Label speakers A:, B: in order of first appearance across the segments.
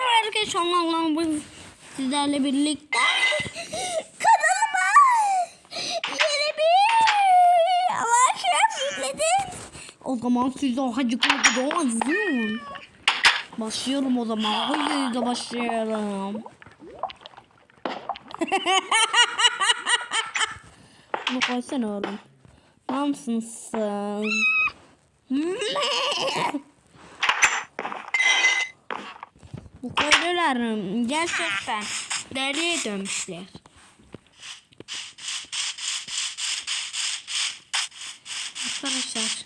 A: Merhaba arkadaşlar. Allah'ım bu sizlerle birlikte kanalıma yeni bir alaşım yükledim. O zaman siz de hacı koydu doğazın. Başlıyorum o zaman. Hadi de başlayalım. Bunu koysana oğlum. Ne yapsın sen? Bu köylüler gerçekten deliye dönmüşler. Arkadaşlar.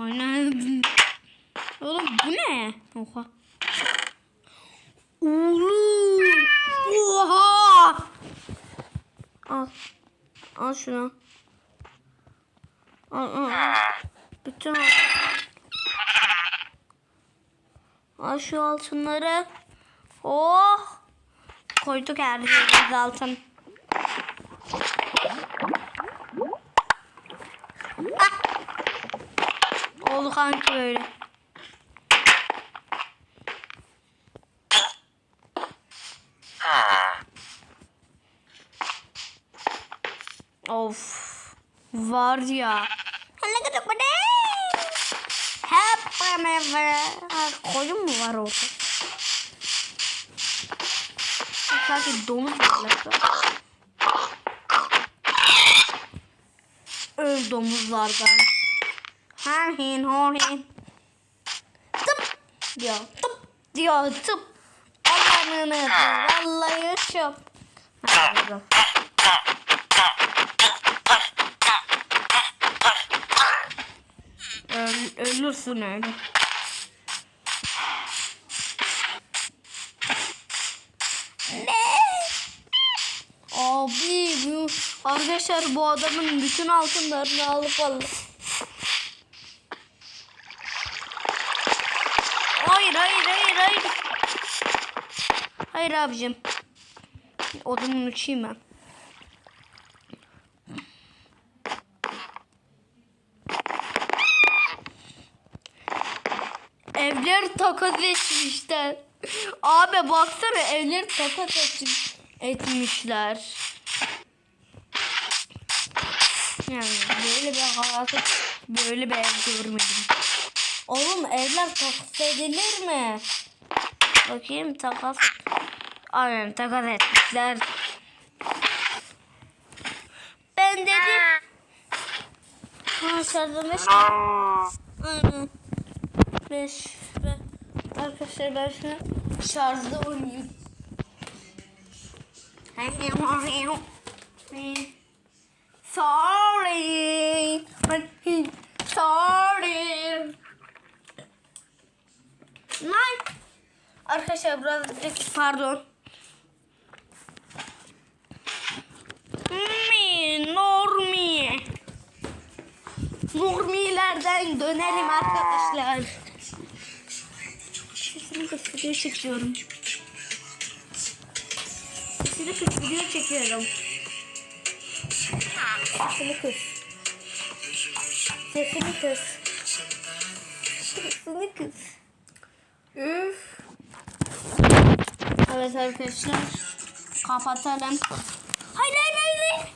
A: Aynen. Oğlum bu ne? Oha. Oğlum. Oha. Al. Al şunu. Bütün al. Şu altınları. Oh. Koyduk her yerimize altın. Ah. Oldu kanki böyle. Of. Var ya. Ne kadar bu ne? Beraber. Koyun mu var orada? Sanki domuz var. Öl domuzlardan. Hahin hohin. Tıp diyor. Tıp diyor. Tıp. Allah'ını Vallahi çöp. Hadi bakalım. Öl, ölürsün öyle. Abi bu arkadaşlar bu adamın bütün altınlarını alıp alır. Hayır hayır hayır hayır. Hayır abicim. Odamın uçayım ben. Evler takas etmişler. Abi baksana evler takas etmiş, etmişler. Yani böyle bir hayatı böyle bir ev görmedim. Oğlum evler takas edilir mi? Bakayım takas. Aynen takas etmişler. Ben dedim. Ha sarılmış. Aynen. 5 ve arkadaşlar ben şunu şarjda oynayayım. Sorry. Sorry. Lan. Arkadaşlar birazcık pardon. Mi, Normi. Normilerden dönelim arkadaşlar. Sesini kıs video çekiyorum. Sesini kıs video çekiyorum. Sesini kıs. Sesini kıs. Sesini kıs. Üf. Evet arkadaşlar. Kapatalım. Hayır hayır hayır.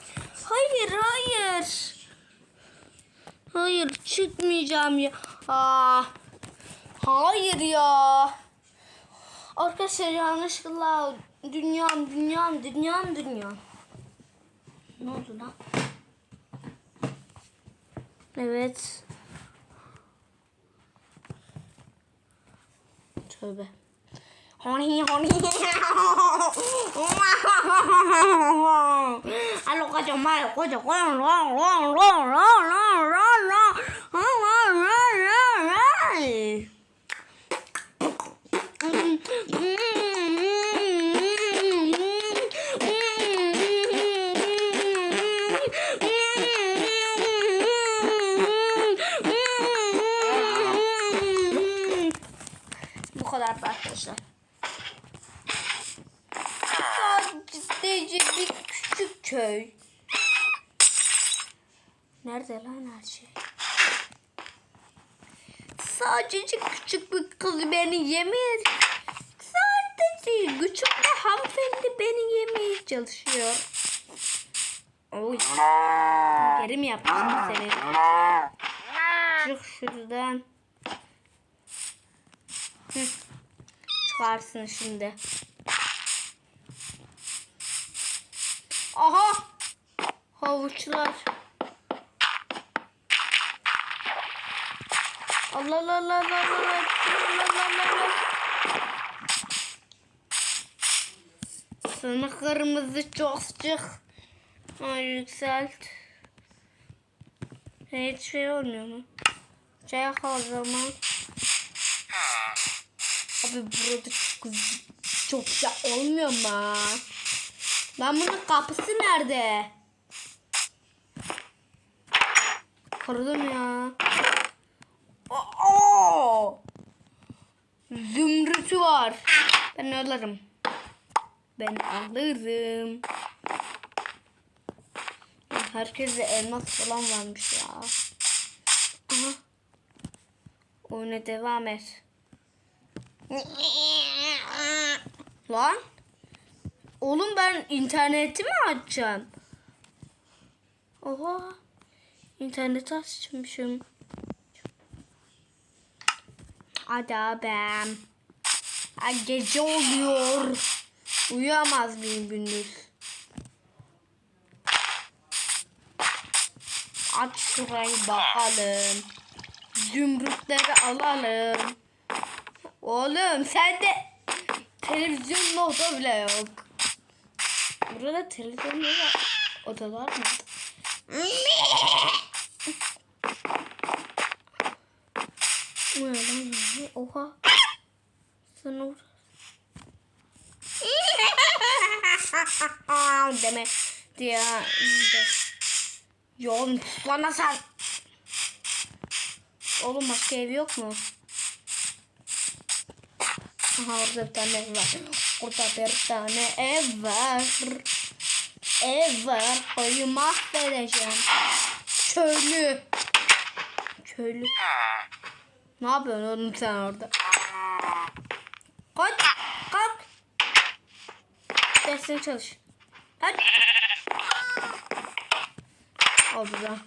A: Hayır hayır. Hayır çıkmayacağım ya. Aa. Hayır ya. Arkadaşlar yanlışlıkla dünyam dünyam dünyam dünyam. Ne oldu lan? Evet. Tövbe. Honi honi. Alo kaca mal kaca long long long long long long long long long long Bu kadar arkadaşlar. Sadece bir küçük köy. Nerede lan her şey? sadece küçük bir kız beni yemeye sadece küçük bir hanımefendi beni yemeye çalışıyor. Oy. Geri mi yapmışsın seni? Çık şuradan. Çıkarsın şimdi. Aha! Havuçlar. Allah Allah Allah Allah Allah Allah Allah Allah. Sana kırmızı çok sıcak. Ay yükselt. Hiç şey olmuyor mu? Şey o zaman. Abi burada çok çok şey olmuyor mu? Lan bunun kapısı nerede? Kırdım ya. Aa! Zümrütü var. Ben alırım. Ben alırım. Herkese elmas falan varmış ya. Aha. Oyuna devam et. Lan. Oğlum ben interneti mi açacağım? Oha. İnterneti açmışım. Ha, gece oluyor. Uyuyamaz mıyım gündüz? Aç şurayı bakalım. Zümrütleri alalım. Oğlum sen de televizyon oda bile yok. Burada televizyon oda odalar mı? Oha. Sen uğraş. Deme diye de. Yoğun bana sen. Oğlum başka ev yok mu? Aha orada bir tane ev var. Orada bir tane ev var. Ev var. Koyu mahvedeceğim. Köylü. Köylü. Ne yapıyorsun oğlum sen orada? Kalk. Dersine çalış. Hadi. Abi ya.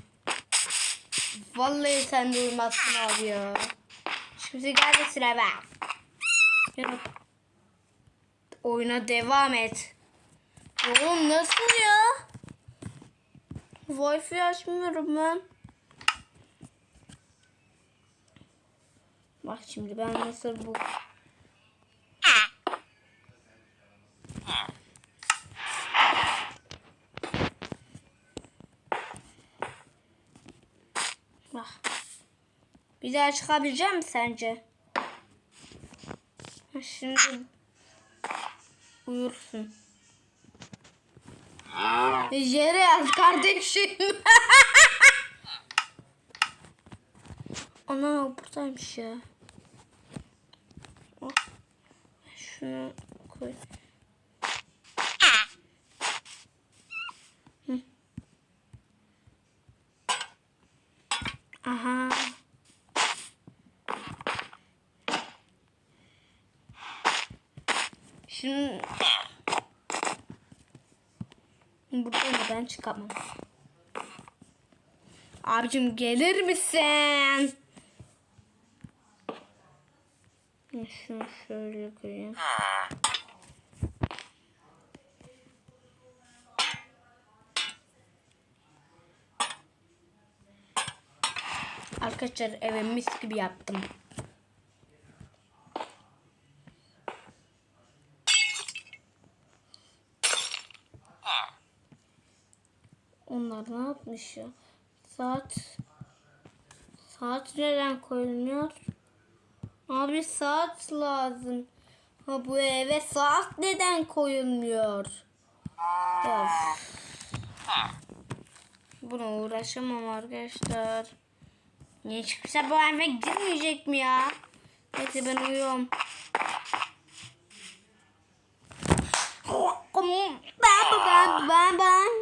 A: Vallahi sen de abi ya. Şimdi geldi sıra ben. Oyuna devam et. Oğlum nasıl ya? Wi-Fi açmıyorum ben. Bak şimdi ben nasıl bu... Bak. Bir daha çıkabilecek misin sence? Şimdi uyursun. Yere yaz kardeşim. Ana buradaymış ya. Şunu koy. Hı. Aha. Şimdi Buradan da ben çıkamam. Abicim gelir misin? Şunu şöyle koyayım. Arkadaşlar eve mis gibi yaptım. Ne yapmış ya? Saat saat neden koyulmuyor? Abi saat lazım. Ha bu eve saat neden koyulmuyor? Ya. Buna uğraşamam arkadaşlar. Hiç kimse bu eve girmeyecek mi ya? Neyse ben uyuyorum. Bam bam bam bam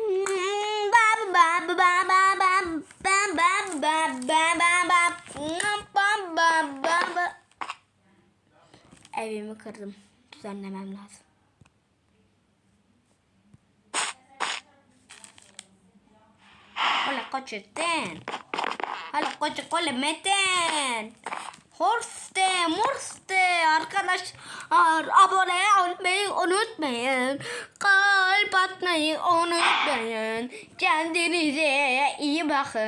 A: Evimi kırdım. Düzenlemem lazım. Hola koçetten. Hola koçe kole meten. Horste, morste arkadaşlar abone olmayı unutmayın. Kalp atmayı unutmayın. Kendinize iyi bakın.